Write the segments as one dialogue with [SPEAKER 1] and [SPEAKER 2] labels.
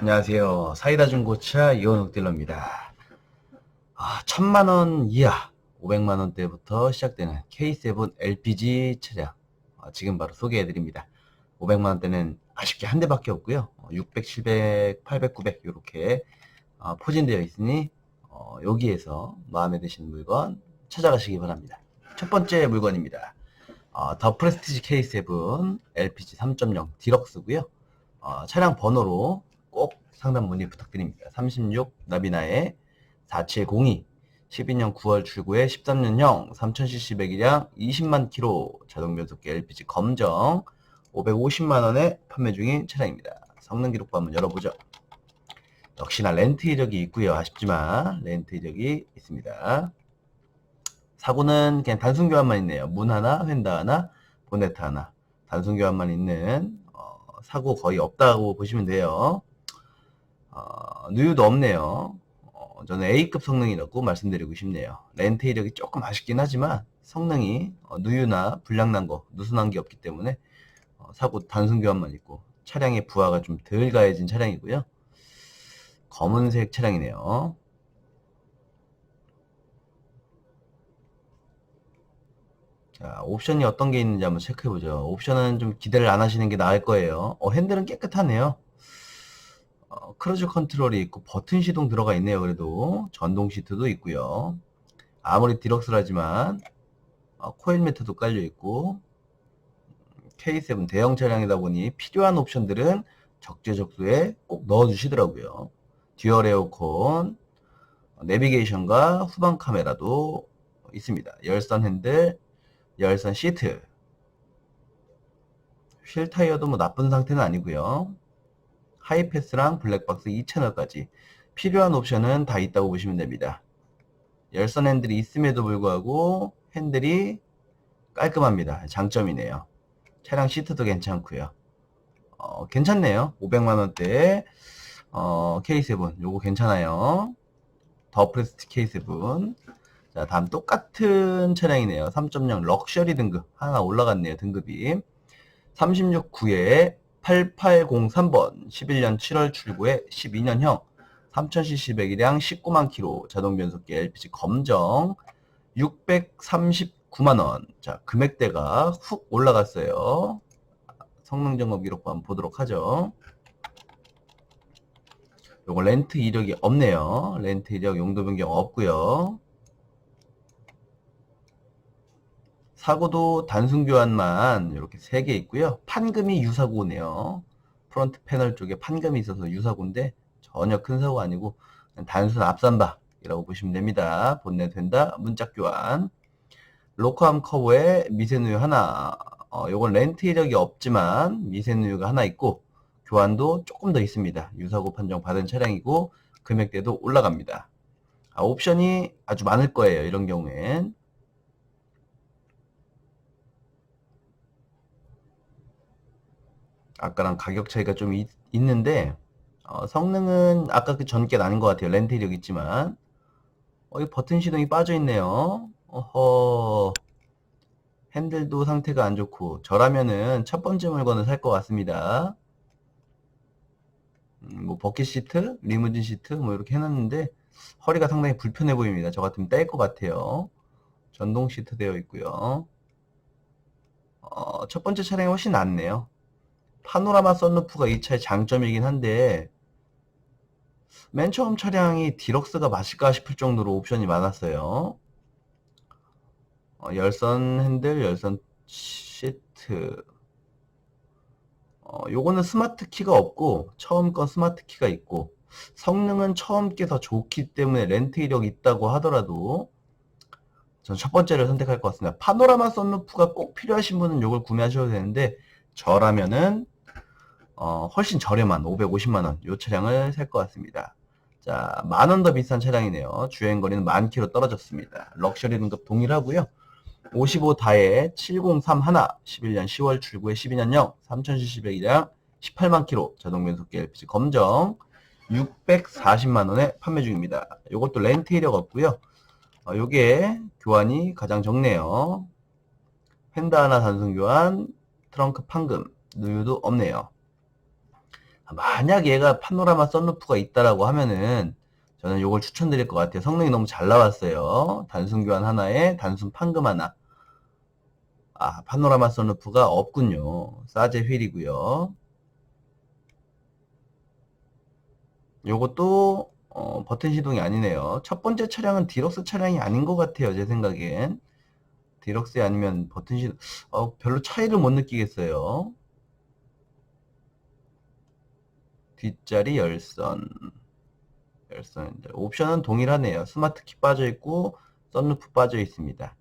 [SPEAKER 1] 안녕하세요. 사이다 중고차 이원욱 딜러입니다. 아, 천만 원 이하, 500만 원대부터 시작되는 K7 LPG 차량 아, 지금 바로 소개해 드립니다. 500만 원대는 아쉽게 한 대밖에 없고요. 어, 600, 700, 800, 900 이렇게 어, 포진되어 있으니 어, 여기에서 마음에 드시는 물건 찾아가시기 바랍니다. 첫 번째 물건입니다. 어, 더 프레스티지 K7 LPG 3.0 디럭스고요. 어, 차량 번호로 꼭 상담 문의 부탁드립니다. 36 나비나의 4702 12년 9월 출고에 13년형 3000cc 배기량 20만 킬로 자동 변속기 LPG 검정 550만 원에 판매 중인 차량입니다. 성능 기록부 한번 열어보죠. 역시나 렌트 이력이 있고요. 아쉽지만 렌트 이력이 있습니다. 사고는 그냥 단순 교환만 있네요. 문 하나, 휀다 하나, 보네트 하나. 단순 교환만 있는 어, 사고 거의 없다고 보시면 돼요. 어, 누유도 없네요. 어, 저는 A급 성능이라고 말씀드리고 싶네요. 렌트 이력이 조금 아쉽긴 하지만 성능이 어, 누유나 불량난 거, 누수난 게 없기 때문에 어, 사고 단순 교환만 있고 차량의 부하가 좀 덜 가해진 차량이고요. 검은색 차량이네요. 자, 옵션이 어떤 게 있는지 한번 체크해보죠. 옵션은 좀 기대를 안 하시는 게 나을 거예요. 어, 핸들은 깨끗하네요. 어, 크루즈 컨트롤이 있고 버튼 시동 들어가 있네요. 그래도 전동 시트도 있고요. 아무리 디럭스라지만 어, 코일 매트도 깔려 있고 K7 대형 차량이다 보니 필요한 옵션들은 적재적소에 꼭 넣어주시더라고요. 듀얼 에어컨, 어, 내비게이션과 후방 카메라도 있습니다. 열선 핸들, 열선 시트, 휠 타이어도 뭐 나쁜 상태는 아니고요. 하이패스랑 블랙박스 2채널까지 필요한 옵션은 다 있다고 보시면 됩니다. 열선 핸들이 있음에도 불구하고 핸들이 깔끔합니다. 장점이네요. 차량 시트도 괜찮고요. 어, 괜찮네요. 500만원대 어, K7 요거 괜찮아요. 더 프레스트 K7 자 다음 똑같은 차량이네요. 3.0 럭셔리 등급 하나 올라갔네요. 등급이 36구에 8803번 11년 7월 출고에 12년형 3000cc 배기량 19만 킬로 자동 변속기 LPG 검정 639만원. 자 금액대가 훅 올라갔어요. 성능 점검 기록부 한번 보도록 하죠. 요거 렌트 이력이 없네요. 렌트 이력 용도 변경 없고요 사고도 단순 교환만 이렇게 3개 있고요. 판금이 유사고네요. 프론트 패널 쪽에 판금이 있어서 유사고인데 전혀 큰 사고 아니고 단순 앞산박이라고 보시면 됩니다. 본넷 된다. 문짝 교환. 로커암 커버에 미세누유 하나. 어, 요건 렌트 이력이 없지만 미세누유가 하나 있고 교환도 조금 더 있습니다. 유사고 판정 받은 차량이고 금액대도 올라갑니다. 아, 옵션이 아주 많을 거예요. 이런 경우엔. 아까랑 가격 차이가 좀 있, 는데 어, 성능은 아까 그 전께 나는 것 같아요. 렌트 이력 있지만 어, 이 버튼 시동이 빠져 있네요. 어허 핸들도 상태가 안 좋고 저라면은 첫 번째 물건을 살 것 같습니다. 음, 뭐 버킷 시트, 리무진 시트 뭐 이렇게 해놨는데 허리가 상당히 불편해 보입니다. 저 같으면 뗄 것 같아요. 전동 시트 되어 있고요. 어, 첫 번째 차량이 훨씬 낫네요. 파노라마 썬루프가 이 차의 장점이긴 한데 맨 처음 차량이 디럭스가 맞을까 싶을 정도로 옵션이 많았어요. 어, 열선 핸들, 열선 시트. 어, 요거는 스마트 키가 없고 처음 건 스마트 키가 있고 성능은 처음 게 더 좋기 때문에 렌트 이력이 있다고 하더라도 전 첫 번째를 선택할 것 같습니다. 파노라마 썬루프가 꼭 필요하신 분은 요걸 구매하셔도 되는데 저라면은 어, 훨씬 저렴한 550만원 요 차량을 살 것 같습니다. 자, 만 원 더 비싼 차량이네요. 주행거리는 만 킬로 떨어졌습니다. 럭셔리 등급 동일하고요. 55 다에 7031 11년 10월 출고에 12년형 3000cc 배기량 18만 킬로 자동 변속기 LPG 검정 640만 원에 판매 중입니다. 이것도 렌트 이력 없고요. 어, 요게 교환이 가장 적네요. 펜다 하나 단순 교환, 트렁크 판금, 누유도 없네요. 만약 얘가 파노라마 썬루프가 있다라고 하면은 저는 요걸 추천드릴 것 같아요. 성능이 너무 잘 나왔어요. 단순 교환 하나에 단순 판금 하나. 아, 파노라마 썬루프가 없군요. 사제 휠이고요. 요것도 어, 버튼 시동이 아니네요. 첫 번째 차량은 디럭스 차량이 아닌 것 같아요. 제 생각엔. 디럭스 아니면 버튼 시동, 어, 별로 차이를 못 느끼겠어요. 뒷자리 열선. 열선인데 옵션은 동일하네요. 스마트 키 빠져 있고 썬루프 빠져 있습니다.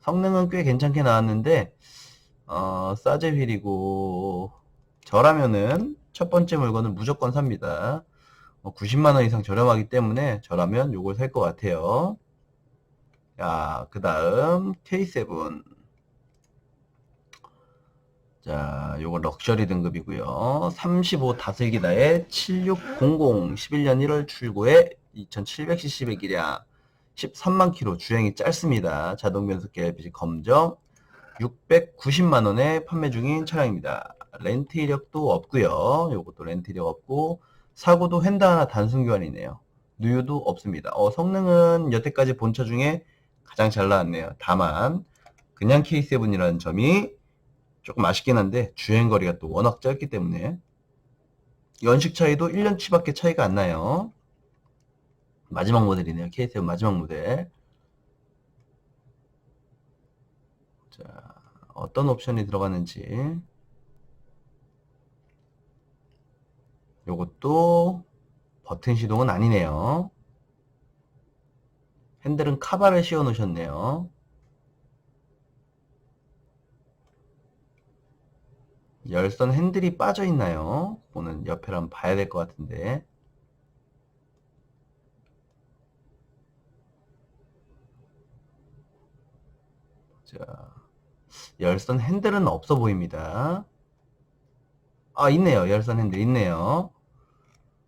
[SPEAKER 1] 성능은 꽤 괜찮게 나왔는데 어, 싸제 휠이고 저라면은 첫 번째 물건은 무조건 삽니다. 90만 원 이상 저렴하기 때문에 저라면 요걸 살 것 같아요. 자, 그 다음 K7. 자, 요거 럭셔리 등급이고요. 35 다슬기다에 7600 11년 1월 출고에 2700cc의 기량 13만 킬로 주행이 짧습니다. 자동 변속기 LPG 검정 690만 원에 판매 중인 차량입니다. 렌트 이력도 없고요. 요것도 렌트 이력 없고 사고도 휀다 하나 단순 교환이네요. 누유도 없습니다. 어, 성능은 여태까지 본 차 중에 가장 잘 나왔네요. 다만 그냥 K7이라는 점이 조금 아쉽긴 한데 주행거리가 또 워낙 짧기 때문에 연식 차이도 1년치밖에 차이가 안 나요. 마지막 모델이네요. K7 마지막 모델. 자, 어떤 옵션이 들어가는지. 요것도 버튼 시동은 아니네요. 핸들은 카바를 씌워 놓으셨네요. 열선 핸들이 빠져 있나요? 오는 옆에 한번 봐야 될 것 같은데. 자, 열선 핸들은 없어 보입니다. 아, 있네요. 열선 핸들 있네요.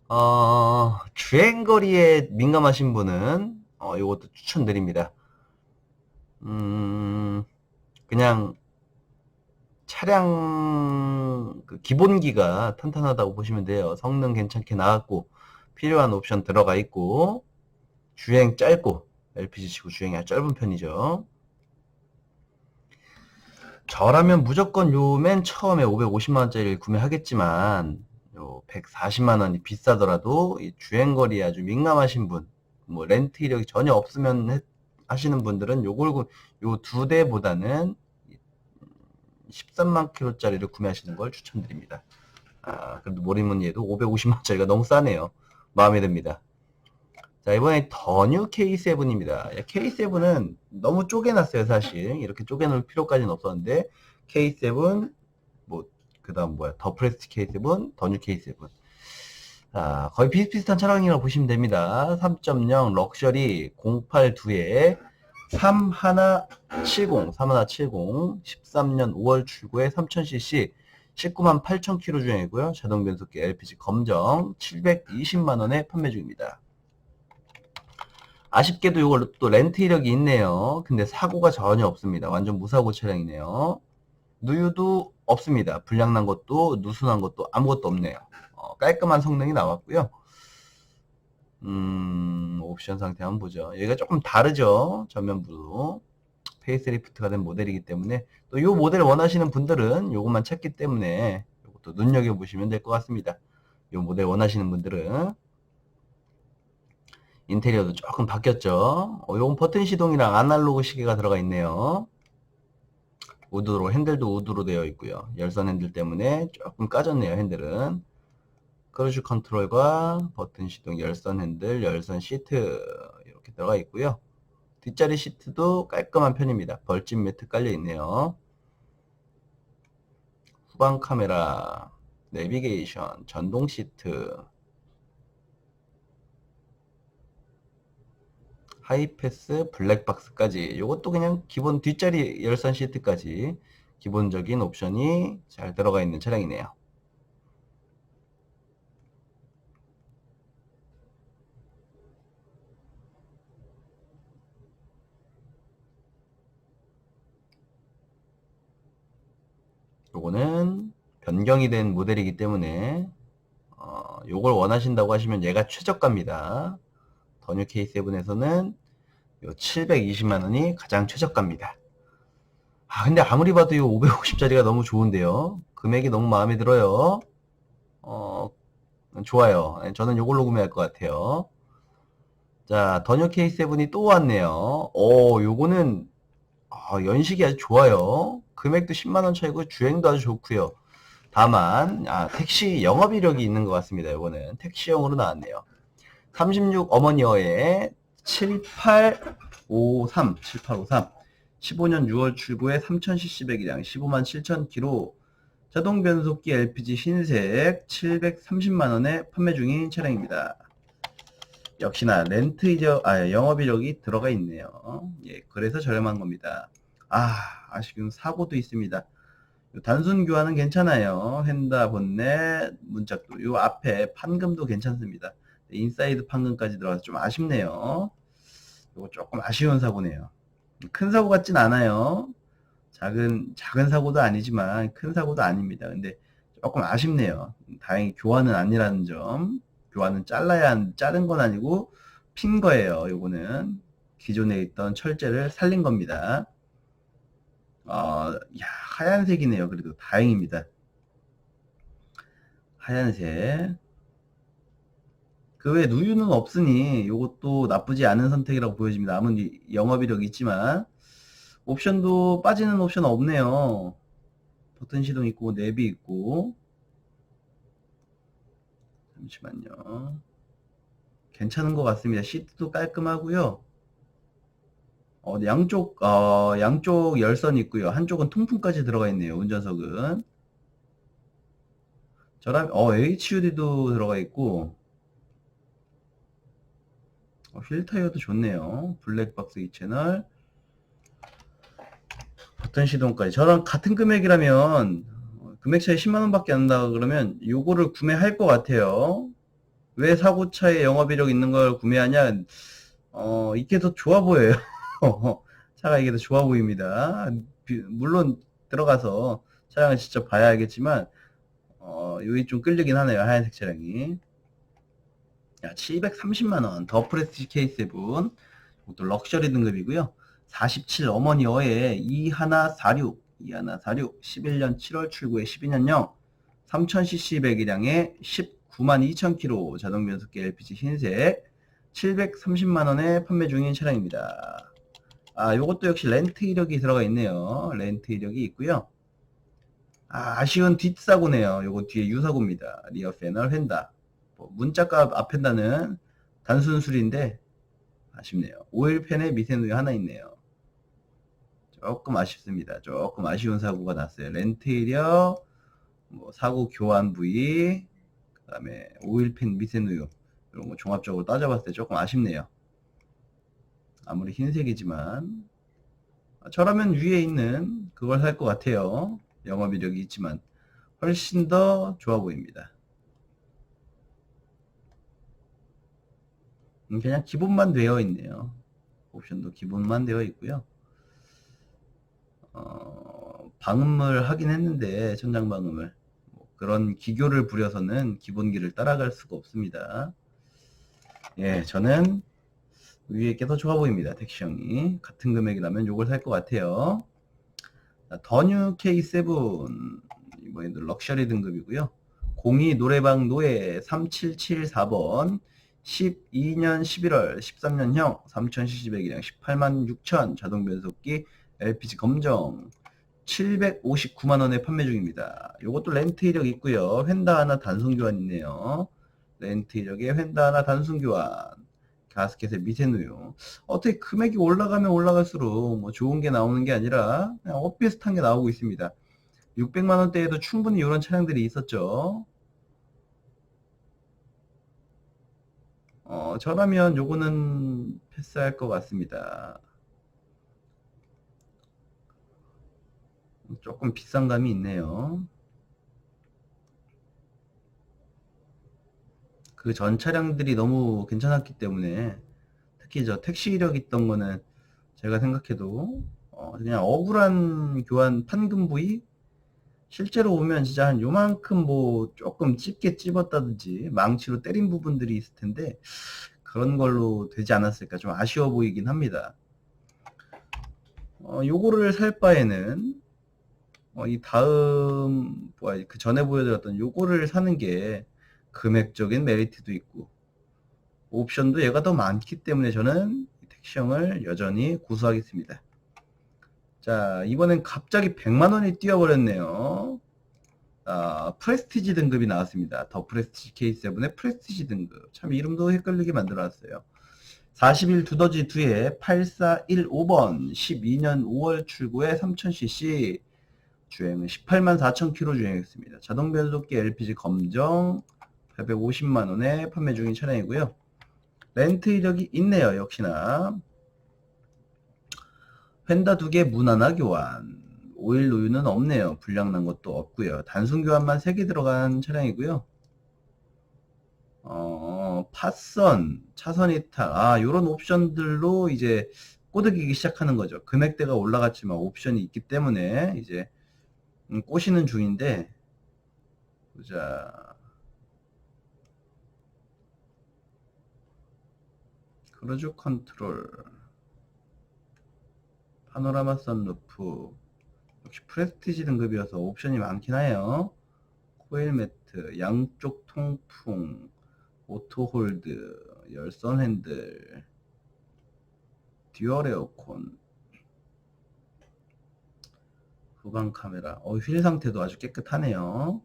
[SPEAKER 1] 어, 주행거리에 민감하신 분은, 어, 요것도 추천드립니다. 음, 그냥, 차량, 그 기본기가 탄탄하다고 보시면 돼요. 성능 괜찮게 나왔고, 필요한 옵션 들어가 있고, 주행 짧고, LPG 치고 주행이 짧은 편이죠. 저라면 무조건 요 맨 처음에 550만원짜리를 구매하겠지만, 요 140만원이 비싸더라도 이 주행거리에 아주 민감하신 분, 뭐 렌트 이력이 전혀 없으면 해- 하시는 분들은 요걸 구- 요두 대보다는 13만 킬로짜리를 구매하시는 걸 추천드립니다. 아, 그래도 뭐리뭐니해도 550만원짜리가 너무 싸네요. 마음에 듭니다. 자, 이번에 더뉴 K7입니다. K7은 너무 쪼개놨어요, 사실. 이렇게 쪼개놓을 필요까지는 없었는데, K7, 뭐, 그 다음 뭐야, 더 프레스티 K7, 더뉴 K7. 아, 거의 비슷비슷한 차량이라고 보시면 됩니다. 3.0 럭셔리 082에 3170, 3170, 13년 5월 출고에 3000cc, 19만 8천 킬로 주행이고요. 자동 변속기 LPG 검정 720만 원에 판매 중입니다. 아쉽게도 이걸 또 렌트 이력이 있네요. 근데 사고가 전혀 없습니다. 완전 무사고 차량이네요. 누유도 없습니다. 불량난 것도 누수난 것도 아무것도 없네요. 어, 깔끔한 성능이 나왔고요. 음, 옵션 상태 한번 보죠. 얘가 조금 다르죠. 전면부로. 페이스리프트가 된 모델이기 때문에 또 이 모델 원하시는 분들은 요것만 찾기 때문에 이것도 눈여겨보시면 될 것 같습니다. 이 모델 원하시는 분들은 인테리어도 조금 바뀌었죠. 어, 요건 버튼 시동이랑 아날로그 시계가 들어가 있네요. 우드로, 핸들도 우드로 되어 있고요. 열선 핸들 때문에 조금 까졌네요, 핸들은. 크루즈 컨트롤과 버튼 시동, 열선 핸들, 열선 시트 이렇게 들어가 있고요. 뒷자리 시트도 깔끔한 편입니다. 벌집 매트 깔려 있네요. 후방 카메라, 내비게이션, 전동 시트, 하이패스, 블랙박스까지 이것도 그냥 기본 뒷자리 열선 시트까지 기본적인 옵션이 잘 들어가 있는 차량이네요. 요거는 변경이 된 모델이기 때문에 요걸 원하신다고 하시면 얘가 최저가입니다. 더뉴 K7에서는 요 720만원이 가장 최저가입니다. 아, 근데 아무리 봐도 이 550짜리가 너무 좋은데요. 금액이 너무 마음에 들어요. 어, 좋아요. 네, 저는 요걸로 구매할 것 같아요. 자, 더뉴 K7이 또 왔네요. 오, 요거는, 아, 연식이 아주 좋아요. 금액도 10만 원 차이고, 주행도 아주 좋고요 다만, 아, 택시 영업 이력이 있는 것 같습니다. 요거는. 택시용으로 나왔네요. 36 어머니어에 7853, 7853. 15년 6월 출고에 3000cc 배기량 15만 7000km 자동 변속기 LPG 흰색 730만원에 판매 중인 차량입니다. 역시나 렌트 이력, 아, 영업 이력이 들어가 있네요. 예, 그래서 저렴한 겁니다. 아, 아쉬운 사고도 있습니다. 요 단순 교환은 괜찮아요. 헨다 본넷, 문짝도. 요 앞에 판금도 괜찮습니다. 인사이드 판금까지 들어가서 좀 아쉽네요. 요거 조금 아쉬운 사고네요. 큰 사고 같진 않아요. 작은, 작은 사고도 아니지만 큰 사고도 아닙니다. 근데 조금 아쉽네요. 다행히 교환은 아니라는 점. 교환은 잘라야, 한- 자른 건 아니고 핀 거예요. 요거는. 기존에 있던 철제를 살린 겁니다. 어, 야, 하얀색이네요. 그래도 다행입니다. 하얀색. 그 외에 누유는 없으니 이것도 나쁘지 않은 선택이라고 보여집니다. 아무리 영업이력 있지만 옵션도 빠지는 옵션 없네요. 버튼 시동 있고 내비 있고 잠시만요. 괜찮은 것 같습니다. 시트도 깔끔하고요. 어, 양쪽 어, 양쪽 열선 있고요. 한쪽은 통풍까지 들어가 있네요. 운전석은. 저랑 어, HUD도 들어가 있고 어, 휠 타이어도 좋네요. 블랙박스 2채널. 버튼 시동까지. 저랑 같은 금액이라면, 어, 금액 차이 10만 원밖에 안 난다 그러면, 요거를 구매할 것 같아요. 왜 사고차에 영업이력 있는 걸 구매하냐? 어, 이게 더 좋아 보여요. 차가 이게 더 좋아 보입니다. 비- 물론 들어가서 차량을 직접 봐야 알겠지만, 어, 여기 좀 끌리긴 하네요. 하얀색 차량이. 야, 730만원 더 프레스티 K7 이것도 럭셔리 등급이고요 47 어머니 어에 2146 2146 11년 7월 출고에 12년형 3000cc 배기량에 19만 2000km 자동 변속기 LPG 흰색 730만원에 판매 중인 차량입니다 아 요것도 역시 렌트 이력이 들어가 있네요 렌트 이력이 있고요 아, 아쉬운 뒷사고네요 요거 뒤에 유사고입니다 리어 패널 휀다 뭐 문자가 앞엔다는 단순 수리인데 아쉽네요. 오일팬에 미세누유 하나 있네요. 조금 아쉽습니다. 조금 아쉬운 사고가 났어요. 렌트 이력, 뭐 사고 교환 부위, 그 다음에 오일팬 미세누유 이런 거 종합적으로 따져봤을 때 조금 아쉽네요. 아무리 흰색이지만 저라면 위에 있는 그걸 살 것 같아요. 영업 이력이 있지만 훨씬 더 좋아 보입니다. 음, 그냥 기본만 되어 있네요. 옵션도 기본만 되어 있고요. 어, 방음을 하긴 했는데 천장 방음을 뭐 그런 기교를 부려서는 기본기를 따라갈 수가 없습니다. 예, 저는 위에 게더 좋아 보입니다. 택시형이 같은 금액이라면 요걸 살 것 같아요. 자, 더뉴 K7 이번에도 럭셔리 등급이고요. 02 노래방 노예 3774번 12년 11월 13년형 3000cc 배기량 18만 6천 자동 변속기 LPG 검정 759만원에 판매 중입니다. 이것도 렌트 이력 있고요. 휀다 하나 단순 교환 있네요. 렌트 이력에 휀다 하나 단순 교환 가스켓에 미세누유 어떻게 금액이 올라가면 올라갈수록 뭐 좋은 게 나오는 게 아니라 그냥 엇비슷한 게 나오고 있습니다. 600만 원대에도 충분히 이런 차량들이 있었죠. 어, 저라면 요거는 패스할 것 같습니다. 조금 비싼 감이 있네요. 그 전 차량들이 너무 괜찮았기 때문에 특히 저 택시 이력 있던 거는 제가 생각해도 어, 그냥 억울한 교환 판금 부위 실제로 보면 진짜 한 요만큼 뭐 조금 찝게 찝었다든지 망치로 때린 부분들이 있을 텐데 그런 걸로 되지 않았을까 좀 아쉬워 보이긴 합니다. 어, 요거를 살 바에는 어, 이 다음 뭐야 그 전에 보여드렸던 요거를 사는 게 금액적인 메리트도 있고 옵션도 얘가 더 많기 때문에 저는 이 택시형을 여전히 고수하겠습니다. 자, 이번엔 갑자기 100만 원이 뛰어버렸네요. 아, 프레스티지 등급이 나왔습니다. 더 프레스티지 K7의 프레스티지 등급. 참 이름도 헷갈리게 만들어놨어요. 40일 두더지 2에 8415번 12년 5월 출고에 3000cc 주행은 18만 4천 킬로 주행했습니다. 자동 변속기 LPG 검정 850만 원에 판매 중인 차량이고요. 렌트 이력이 있네요. 역시나 휀다 두 개 무난화 교환. 오일 노유는 없네요. 불량 난 것도 없고요. 단순 교환만 3개 들어간 차량이고요. 어, 파선, 차선 이탈, 아, 요런 옵션들로 이제 꼬드기기 시작하는 거죠. 금액대가 올라갔지만 옵션이 있기 때문에 이제 음, 꼬시는 중인데, 보자. 크루즈 컨트롤. 파노라마 선루프. 역시 프레스티지 등급이어서 옵션이 많긴 해요. 코일 매트 양쪽 통풍 오토 홀드 열선 핸들 듀얼 에어컨 후방 카메라. 어, 휠 상태도 아주 깨끗하네요.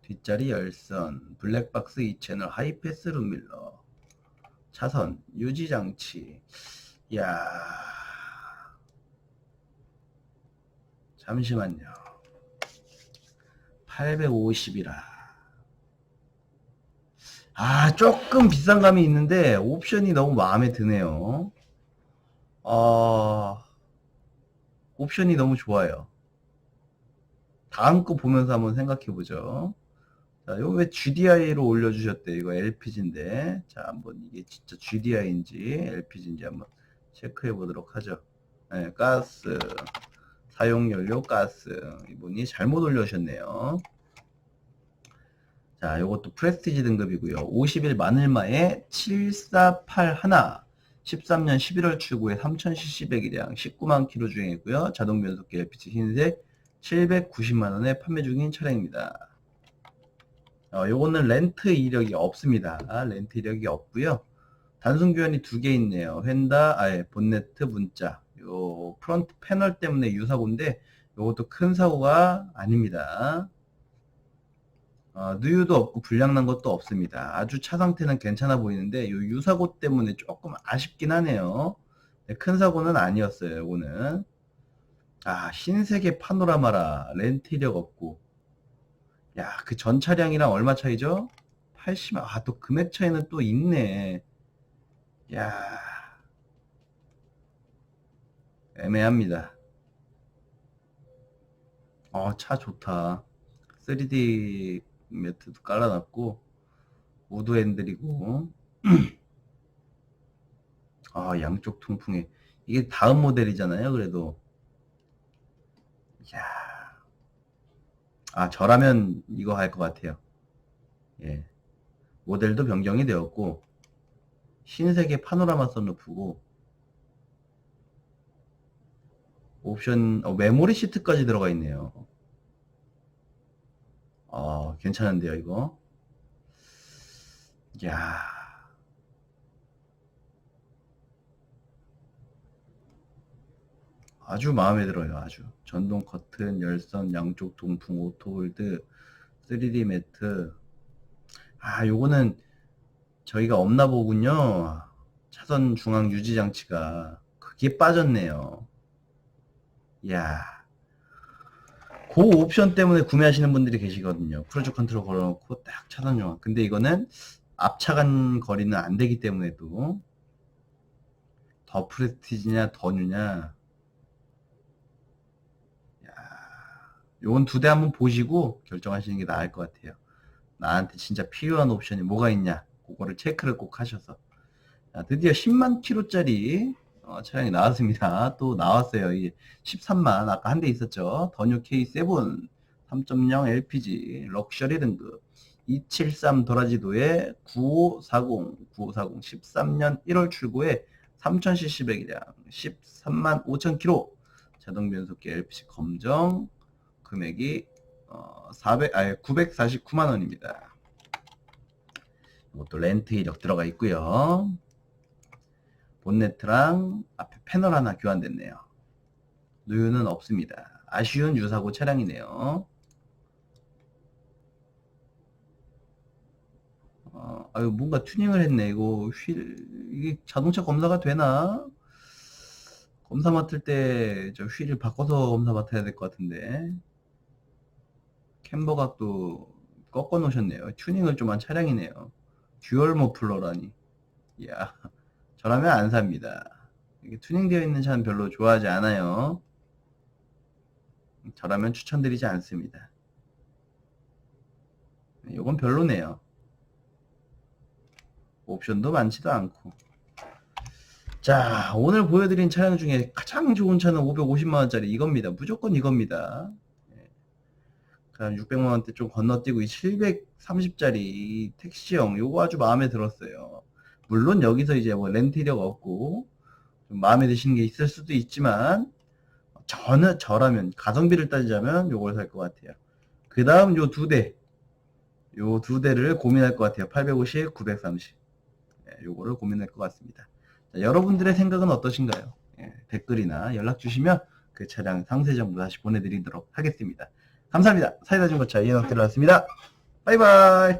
[SPEAKER 1] 뒷자리 열선 블랙박스 2채널 하이패스 룸밀러 차선 유지 장치 이야 잠시만요. 850이라. 아, 조금 비싼 감이 있는데, 옵션이 너무 마음에 드네요. 어, 옵션이 너무 좋아요. 다음 거 보면서 한번 생각해 보죠. 자, 이거 왜 GDI로 올려주셨대? 이거 LPG인데. 자, 한번 이게 진짜 GDI인지 LPG인지 한번 체크해 보도록 하죠. 네, 가스. 사용연료 가스 이분이 잘못 올려주셨네요 자 요것도 프레스티지 등급이고요 50일 마늘마에 7481 13년 11월 출고에 3000cc 배기량 19만 킬로 주행이고요 자동 변속기 LPG 흰색 790만 원에 판매 중인 차량입니다 어, 요거는 렌트 이력이 없습니다 렌트 이력이 없고요 단순 교환이 두 개 있네요 휀다 아 예 본네트 문자 요 프론트 패널 때문에 유사고인데 이것도 큰 사고가 아닙니다. 어, 누유도 없고 불량난 것도 없습니다. 아주 차 상태는 괜찮아 보이는데 이 유사고 때문에 조금 아쉽긴 하네요. 네, 큰 사고는 아니었어요. 이거는 아 흰색의 파노라마라 렌트 이력 없고 야 그 전 차량이랑 얼마 차이죠? 80만 아 또 금액 차이는 또 있네. 야 애매합니다. 어, 차 좋다. 3D 매트도 깔아놨고, 우드 핸들이고, 아, 양쪽 통풍에. 이게 다음 모델이잖아요, 그래도. 이야. 아, 저라면 이거 할 것 같아요. 예. 모델도 변경이 되었고, 흰색의 파노라마 선루프고, 옵션 어, 메모리 시트까지 들어가 있네요. 어, 괜찮은데요, 이거. 야. 아주 마음에 들어요, 아주. 전동 커튼, 열선, 양쪽 동풍, 오토홀드, 3D 매트. 아, 요거는 저희가 없나 보군요. 차선 중앙 유지 장치가. 그게 빠졌네요. 이야. 그 옵션 때문에 구매하시는 분들이 계시거든요. 크루즈 컨트롤 걸어놓고 딱 차선 정화. 근데 이거는 앞차간 거리는 안 되기 때문에 도 더 프레스티지냐 더 뉴냐. 야, 요건 두 대 한번 보시고 결정하시는 게 나을 것 같아요. 나한테 진짜 필요한 옵션이 뭐가 있냐. 그거를 체크를 꼭 하셔서. 자, 드디어 10만 킬로짜리 어, 차량이 나왔습니다. 또 나왔어요. 이 13만 아까 한 대 있었죠. 더뉴 K7 3.0 LPG 럭셔리 등급 273 도라지도에 9540 9540 13년 1월 출고에 3000cc 배기량 13만 5천 킬로 자동 변속기 LPG 검정 금액이 어, 400 아니 949만 원입니다. 이것도 렌트 이력 들어가 있고요. 본네트랑 앞에 패널 하나 교환됐네요. 누유는 없습니다. 아쉬운 유사고 차량이네요. 어, 아유, 뭔가 튜닝을 했네. 이거 휠, 이게 자동차 검사가 되나? 검사 맡을 때 저 휠을 바꿔서 검사 맡아야 될 것 같은데. 캠버 각도 꺾어 놓으셨네요. 튜닝을 좀 한 차량이네요. 듀얼 머플러라니. 이야, 저라면 안 삽니다. 이게 튜닝되어 있는 차는 별로 좋아하지 않아요. 저라면 추천드리지 않습니다. 이건 별로네요. 옵션도 많지도 않고. 자, 오늘 보여드린 차량 중에 가장 좋은 차는 550만원짜리 이겁니다. 무조건 이겁니다. 예. 그다음 600만 원대 좀 건너뛰고 이 730짜리 택시형 요거 아주 마음에 들었어요. 물론 여기서 이제 뭐 렌트리어가 없고 좀 마음에 드시는 게 있을 수도 있지만 저는 저라면 가성비를 따지자면 요걸 살 것 같아요. 그 다음 요 두 대, 요 두 대를 고민할 것 같아요. 850, 930. 예, 요거를 고민할 것 같습니다. 자, 여러분들의 생각은 어떠신가요? 예, 댓글이나 연락 주시면 그 차량 상세 정보 다시 보내드리도록 하겠습니다. 감사합니다. 사이다 중고차 이현학 들어왔습니다. 바이바이.